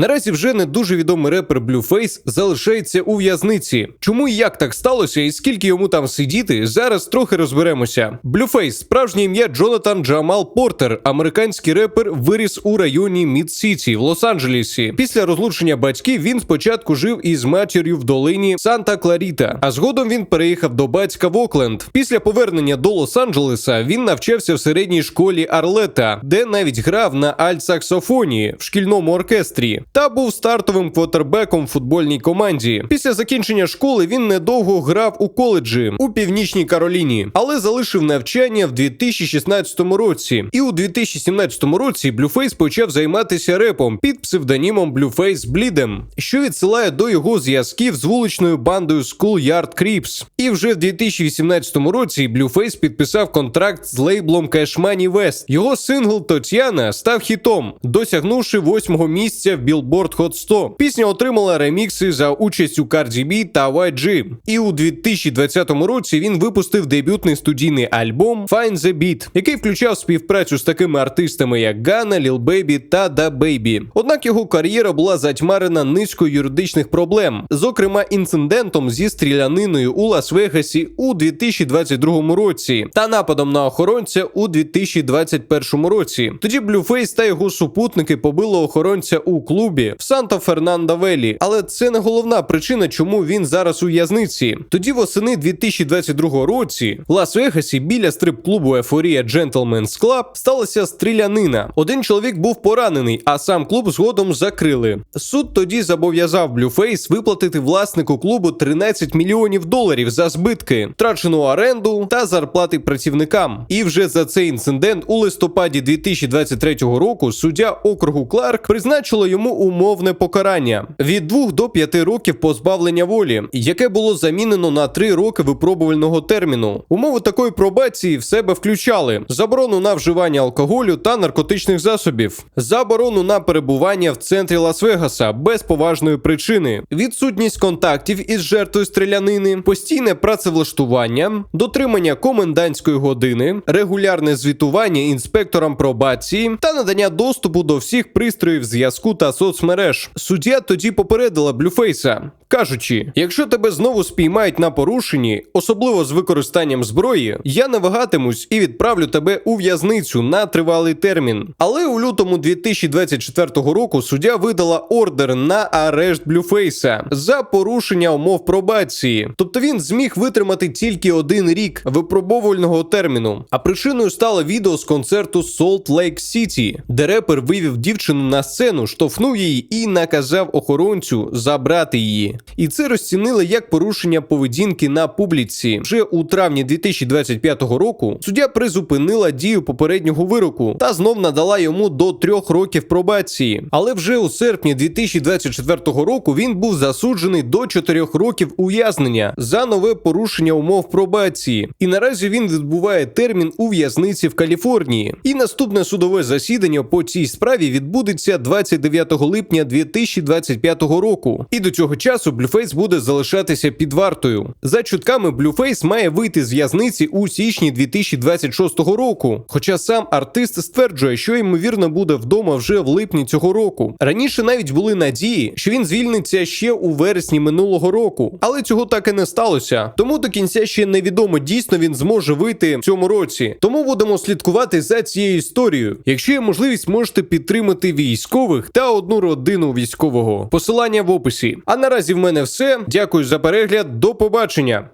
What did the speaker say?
Наразі вже не дуже відомий репер Blueface залишається у в'язниці. Чому і як так сталося, і скільки йому там сидіти, зараз трохи розберемося. Blueface – справжнє ім'я Джонатан Джамал Портер, американський репер, виріс у районі Мід-Сіті в Лос-Анджелесі. Після розлучення батьків він спочатку жив із матір'ю в долині Санта Кларіта, а згодом він переїхав до батька в Окленд. Після повернення до Лос-Анджелеса він навчався в середній школі Арлета, де навіть грав на альт-саксофоні в шкільному оркестрі, та був стартовим квотербеком в футбольній команді. Після закінчення школи він недовго грав у коледжі у північній Кароліні, але залишив навчання в 2016 році. І у 2017 році Blueface почав займатися репом під псевдонімом Blueface Блідем, що відсилає до його зв'язків з вуличною бандою Schoolyard Crips. І вже в 2018 році Blueface підписав контракт з лейблом Cash Money West. Його сингл Тотяна став хітом, досягнувши восьмого місця в Billboard Hot 100. Пісня отримала ремікси за участю Cardi B та YG. І у 2020 році він випустив дебютний студійний альбом Find the Beat, який включав співпрацю з такими артистами, як Ганна, Lil Baby та Da Baby. Однак його кар'єра була затьмарена низкою юридичних проблем, зокрема інцидентом зі стріляниною у Лас-Вегасі у 2022 році та нападом на охоронця у 2021 році. Тоді Blueface та його супутники побили охоронця у клубі в Санта Фернанда Велі. Але це не головна причина, чому він зараз у в'язниці. Тоді восени 2022 році в Лас-Вегасі біля стрип-клубу Ефорія Gentleman's Club сталася стрілянина. Один чоловік був поранений, а сам клуб згодом закрили. Суд тоді зобов'язав Blueface виплатити власнику клубу 13 мільйонів доларів за збитки, втрачену оренду та зарплати працівникам. І вже за цей інцидент у листопаді 2023 року суддя округу Кларк призначила йому умовне покарання від 2 до 5 років позбавлення волі, яке було замінено на 3 роки випробувального терміну. Умови такої пробації в себе включали заборону на вживання алкоголю та наркотичних засобів, заборону на перебування в центрі Лас-Вегаса без поважної причини, відсутність контактів із жертвою стрілянини, постійне працевлаштування, дотримання комендантської години, регулярне звітування інспекторам пробації та надання доступу до всіх пристроїв зв'язку та соцмереж. Суддя тоді попередила Блюфейса, кажучи: якщо тебе знову спіймають на порушенні, особливо з використанням зброї, я не вагатимусь і відправлю тебе у в'язницю на тривалий термін. Але у лютому 2024 року суддя видала ордер на арешт Блюфейса за порушення умов пробації. Тобто він зміг витримати тільки один рік випробовувального терміну. А причиною стало відео з концерту Salt Lake City, де репер вивів дівчину на сцену, штовхнув її і наказав охоронцю забрати її. І це розцінили як порушення поведінки на публіці. Вже у травні 2025 року суддя призупинила дію попереднього вироку та знов надала йому до трьох років пробації. Але вже у серпні 2024 року він був засуджений до чотирьох років ув'язнення за нове порушення умов пробації. І наразі він відбуває термін у в'язниці в Каліфорнії. І наступне судове засідання по цій справі відбудеться 29 липня 2025 року. І до цього часу Блюфейс буде залишатися під вартою. За чутками, Блюфейс має вийти з в'язниці у січні 2026 року. Хоча сам артист стверджує, що ймовірно буде вдома вже в липні цього року. Раніше навіть були надії, що він звільниться ще у вересні минулого року, але цього так і не сталося. Тому до кінця ще невідомо дійсно він зможе вийти в цьому році. Тому будемо слідкувати за цією історією. Якщо є можливість, можете підтримати військових та одну родину військового. Посилання в описі. А наразі в мене все. Дякую за перегляд. До побачення.